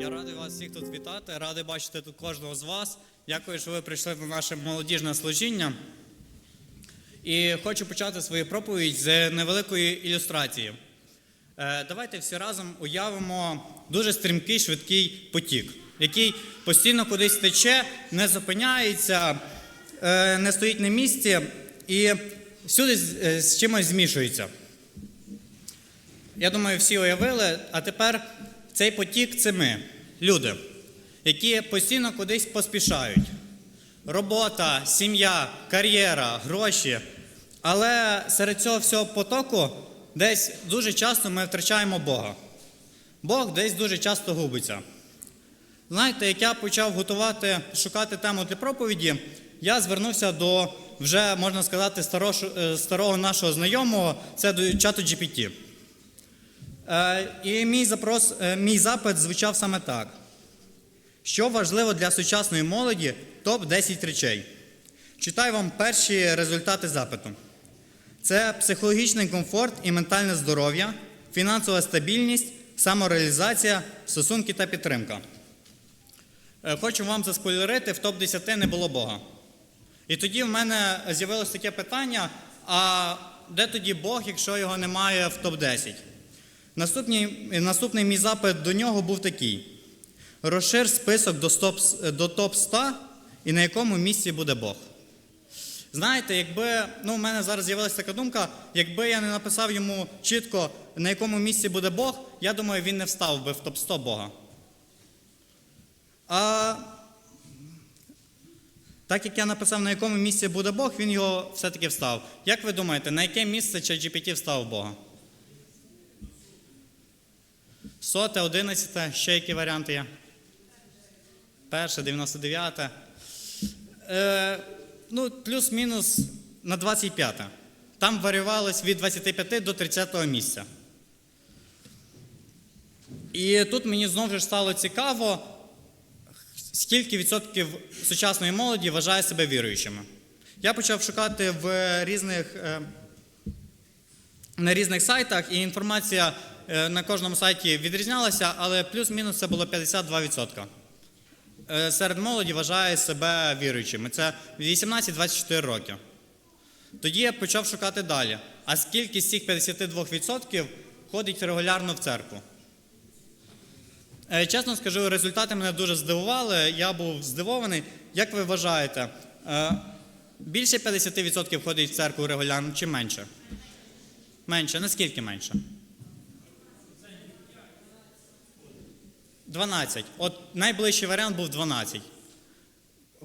Я радий вас всіх тут вітати, радий бачити тут кожного з вас. Дякую, що ви прийшли на наше молодіжне служіння. І хочу почати свою проповідь з невеликої ілюстрації. Е, Давайте всі разом уявимо дуже стрімкий швидкий потік, який постійно кудись тече, не зупиняється, е, не стоїть на місці і всюди е, з чимось змішується. Я думаю, всі уявили. А тепер цей потік це ми, люди, які постійно кудись поспішають. Робота, сім'я, кар'єра, гроші. Але серед цього всього потоку десь дуже часто ми втрачаємо Бога. Бог десь дуже часто губиться. Знаєте, як я почав готувати, шукати тему для проповіді, я звернувся до вже, можна сказати, старого, е, старого нашого знайомого, це до чату GPT. Е, І мій, запрос, е, мій запит звучав саме так: що важливо для сучасної молоді топ-10 речей. Читаю вам перші результати запиту: це психологічний комфорт і ментальне здоров'я, фінансова стабільність, самореалізація, стосунки та підтримка. Е, Хочу вам заспойлерити, в топ-10 не було Бога. І тоді в мене з'явилось таке питання: а де тоді Бог, якщо його немає в топ-10? Наступний, наступний мій запит до нього був такий: розшир список до, до топ-100 і на якому місці буде Бог. Знаєте, якби ну, в мене зараз з'явилася така думка, якби я не написав йому чітко, на якому місці буде Бог, я думаю, він не встав би в топ-100 Бога. А так як я написав, на якому місці буде Бог, він його все-таки встав. Як ви думаєте, на яке місце ChatGPT встав Бога? Соте, одинадцяте, ще які варіанти є? Перше, 99. Е, ну, плюс-мінус на 25. Там варювалось від 25 до 30 місця. І тут мені знову ж стало цікаво, скільки відсотків сучасної молоді вважає себе віруючими. Я почав шукати в різних, е, на різних сайтах, і інформація на кожному сайті відрізнялася, але плюс-мінус це було 52%. Е, Серед молоді вважає себе віруючими. Це 18-24 роки. Тоді я почав шукати далі. А скільки з цих 52% ходить регулярно в церкву? Е, Чесно скажу, результати мене дуже здивували. Я був здивований. Як ви вважаєте, е, більше 50% ходить в церкву регулярно чи менше? Менше. Наскільки менше? 12. От найближчий варіант був 12.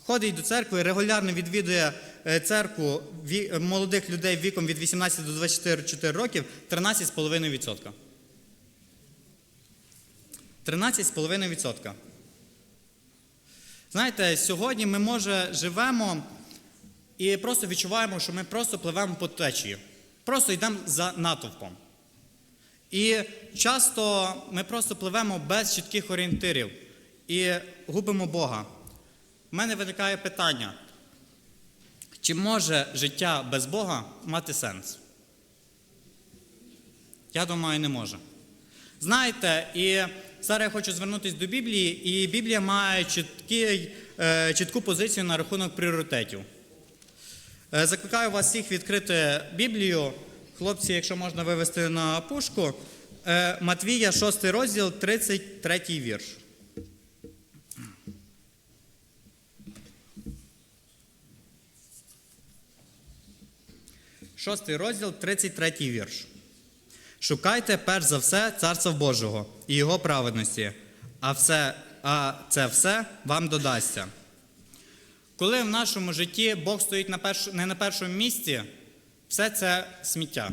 Ходить до церкви, регулярно відвідує е, церкву е, молодих людей віком від 18 до 24 років 13,5%. 13,5%. Знаєте, сьогодні ми, може, живемо і просто відчуваємо, що ми просто пливемо по течії. Просто йдемо за натовпом. І часто ми просто пливемо без чітких орієнтирів і губимо Бога. У мене виникає питання: чи може життя без Бога мати сенс? Я думаю, не може. Знаєте, і зараз я хочу звернутися до Біблії, і Біблія має чіткий, е, чітку позицію на рахунок пріоритетів. Е, Закликаю вас всіх відкрити Біблію. Хлопці, якщо можна вивести на пушку. Е, Матвія, 6 розділ, 33 вірш. Шостий розділ, 33 вірш. Шукайте перш за все Царства Божого і Його праведності, а, все, а це все вам додасться. Коли в нашому житті Бог стоїть на перш, не на першому місці, все це сміття.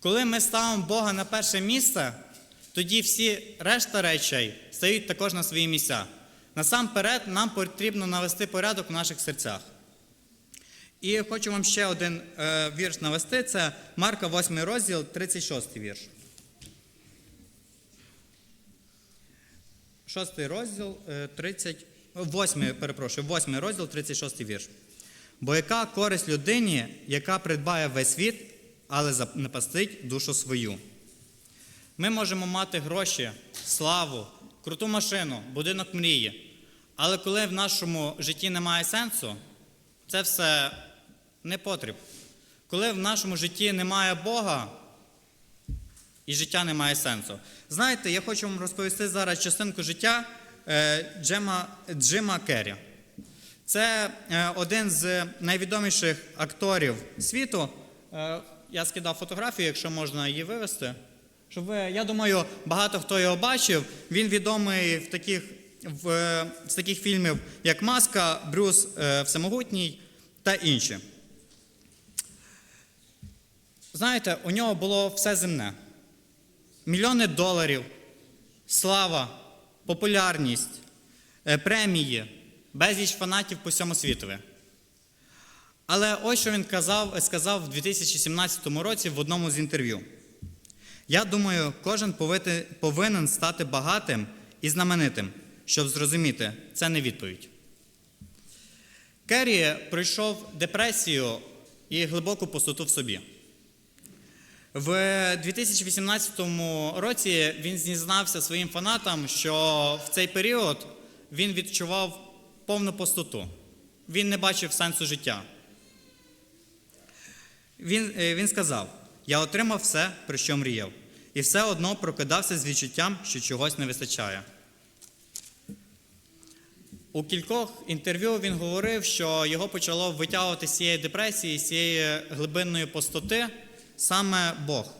Коли ми ставимо Бога на перше місце, тоді всі решта речей стають також на свої місця. Насамперед, нам потрібно навести порядок в наших серцях. І хочу вам ще один е, вірш навести. Це Марка 8 розділ, 36 вірш. Шостий розділ, е, 30, 8, перепрошую, 8 розділ, 36 вірш. Бо яка користь людині, яка придбає весь світ, але запастить душу свою? Ми можемо мати гроші, славу, круту машину, будинок мрії. Але коли в нашому житті немає сенсу, це все не потріб. Коли в нашому житті немає Бога, і життя не має сенсу. Знаєте, я хочу вам розповісти зараз частинку життя е, Джема, Джима Керрі. Це е, один з найвідоміших акторів світу. Е, я скидав фотографію, якщо можна її вивести. Щоб ви, я думаю, багато хто його бачив. Він відомий в таких, в, е, з таких фільмів, як Маска, Брюс Всемогутній та інші. Знаєте, у нього було все земне мільйони доларів, слава, популярність, премії, безліч фанатів по всьому світові. Але ось що він казав, сказав в 2017 році в одному з інтерв'ю. Я думаю, кожен повинен стати багатим і знаменитим, щоб зрозуміти, це не відповідь. Керрі пройшов депресію і глибоку пустоту в собі. В 2018 році він зізнався своїм фанатам, що в цей період він відчував повну пустоту. Він не бачив сенсу життя. Він, е, він сказав: Я отримав все, про що мріяв, і все одно прокидався з відчуттям, що чогось не вистачає. У кількох інтерв'ю він говорив, що його почало витягувати з цієї депресії, з цієї глибинної пустоти саме Бог.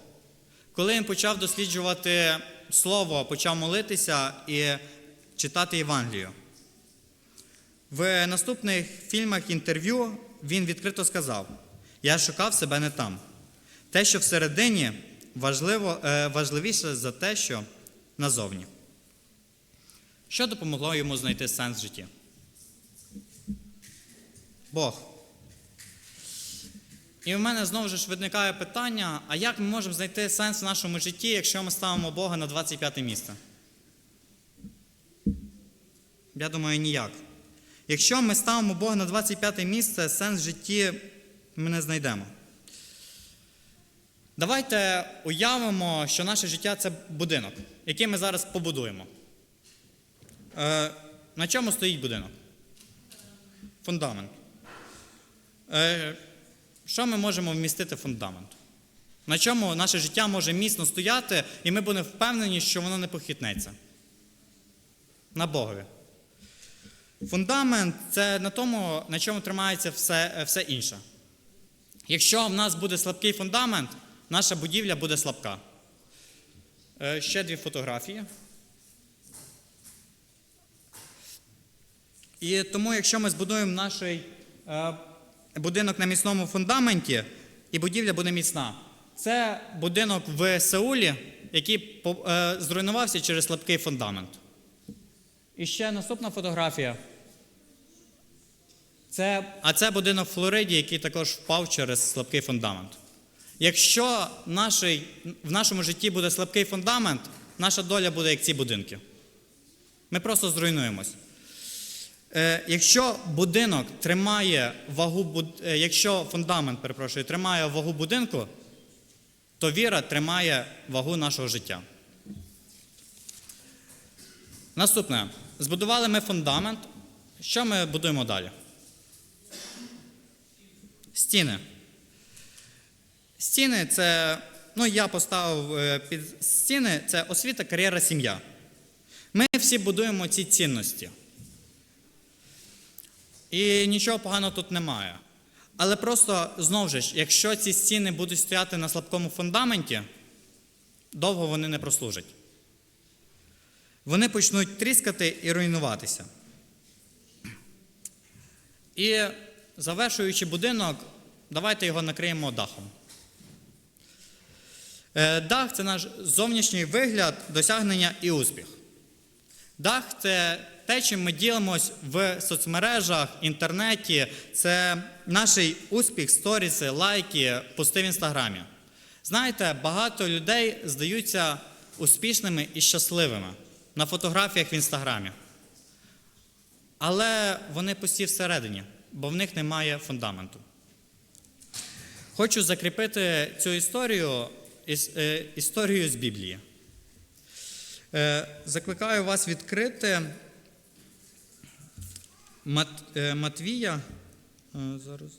Коли він почав досліджувати Слово, почав молитися і читати Євангелію. В наступних фільмах інтерв'ю він відкрито сказав: Я шукав себе не там. Те, що всередині, важливо, е, важливіше за те, що назовні. Що допомогло йому знайти сенс в житті? Бог. І в мене знову ж виникає питання: а як ми можемо знайти сенс в нашому житті, якщо ми ставимо Бога на 25 місце? Я думаю, ніяк. Якщо ми ставимо Бога на 25 місце, сенс в житті ми не знайдемо. Давайте уявимо, що наше життя це будинок, який ми зараз побудуємо. Е, на чому стоїть будинок? Фундамент. Е, що ми можемо вмістити в фундамент? На чому наше життя може міцно стояти, і ми будемо впевнені, що воно не похитнеться? На Богові. Фундамент це на тому, на чому тримається все, все інше. Якщо в нас буде слабкий фундамент, наша будівля буде слабка. Е, Ще дві фотографії. І тому, якщо ми збудуємо наш е, будинок на міцному фундаменті, і будівля буде міцна. Це будинок в Сеулі, який е, зруйнувався через слабкий фундамент. І ще наступна фотографія. Це, а це будинок в Флориді, який також впав через слабкий фундамент. Якщо нашій, в нашому житті буде слабкий фундамент, наша доля буде як ці будинки. Ми просто зруйнуємось. Е, якщо будинок тримає вагу, е, якщо фундамент, перепрошую, тримає вагу будинку, то віра тримає вагу нашого життя. Наступне. Збудували ми фундамент. Що ми будуємо далі? Стіни. Стіни це, ну я поставив е, під стіни, це освіта, кар'єра, сім'я. Ми всі будуємо ці цінності. І нічого поганого тут немає. Але просто знову ж, якщо ці стіни будуть стояти на слабкому фундаменті, довго вони не прослужать. Вони почнуть тріскати і руйнуватися. І завершуючи будинок, давайте його накриємо дахом. Е, Дах це наш зовнішній вигляд, досягнення і успіх. Дах це те, чим ми ділимось в соцмережах, інтернеті. Це наш успіх, сторіси, лайки, пости в інстаграмі. Знаєте, багато людей здаються успішними і щасливими на фотографіях в інстаграмі. Але вони пусті всередині, бо в них немає фундаменту. Хочу закріпити цю історію іс- е, з Біблії. Е, Закликаю вас відкрити е, Матвія. Зараз.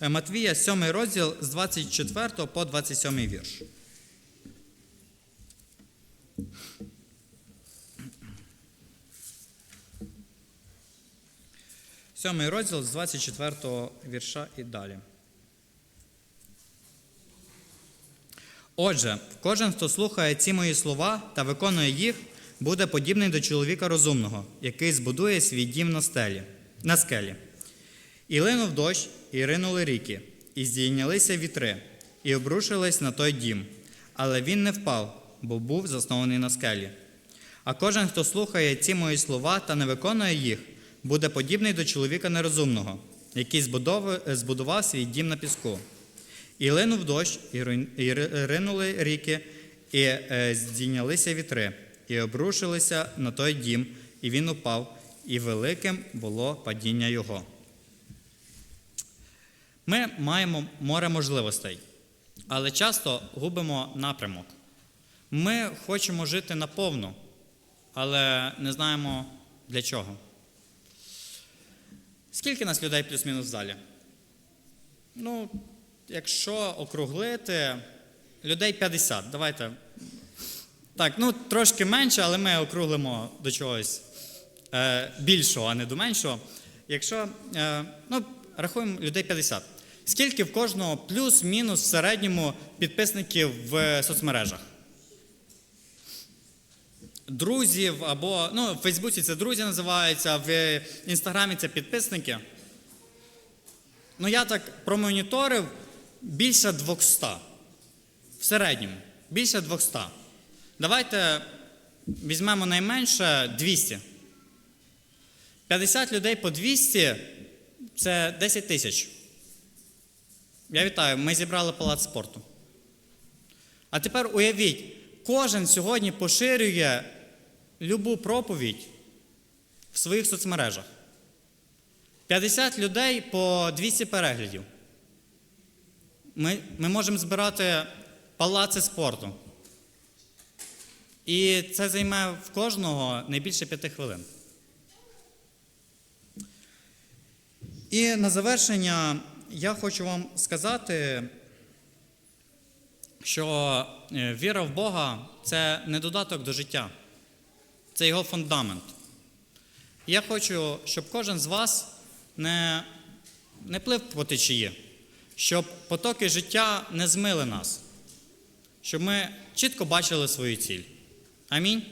Матвія, 7 розділ з 24 по 27 вірш. Сьомий розділ з 24 вірша і далі. Отже, кожен, хто слухає ці мої слова та виконує їх, буде подібний до чоловіка розумного, який збудує свій дім на, стелі, на скелі. І линув дощ, і ринули ріки, і здійнялися вітри, і обрушились на той дім. Але він не впав, бо був заснований на скелі. А кожен, хто слухає ці мої слова та не виконує їх, буде подібний до чоловіка нерозумного, який збудував свій дім на піску. І линув дощ, і ринули ріки, і е, здійнялися вітри, і обрушилися на той дім, і він упав, і великим було падіння його. Ми маємо море можливостей, але часто губимо напрямок. Ми хочемо жити наповну, але не знаємо для чого. Скільки нас людей плюс-мінус в залі? Ну, якщо округлити, людей 50. Давайте. Так, ну трошки менше, але ми округлимо до чогось е, більшого, а не до меншого. Якщо, е, ну, рахуємо людей 50. Скільки в кожного плюс-мінус в середньому підписників в соцмережах? Друзів або, ну, в Фейсбуці це друзі називаються, в Інстаграмі це підписники. Ну, я так промоніторив більше 200. В середньому. Більше 200. Давайте візьмемо найменше 200. 50 людей по 200 це 10 тисяч. Я вітаю, ми зібрали палац спорту. А тепер уявіть, кожен сьогодні поширює любу проповідь в своїх соцмережах. 50 людей по 200 переглядів. Ми, ми можемо збирати палаци спорту. І це займе в кожного не більше 5 хвилин. І на завершення я хочу вам сказати, що е, віра в Бога це не додаток до життя, це його фундамент. Я хочу, щоб кожен з вас не, не плив по течії, щоб потоки життя не змили нас, щоб ми чітко бачили свою ціль. Амінь.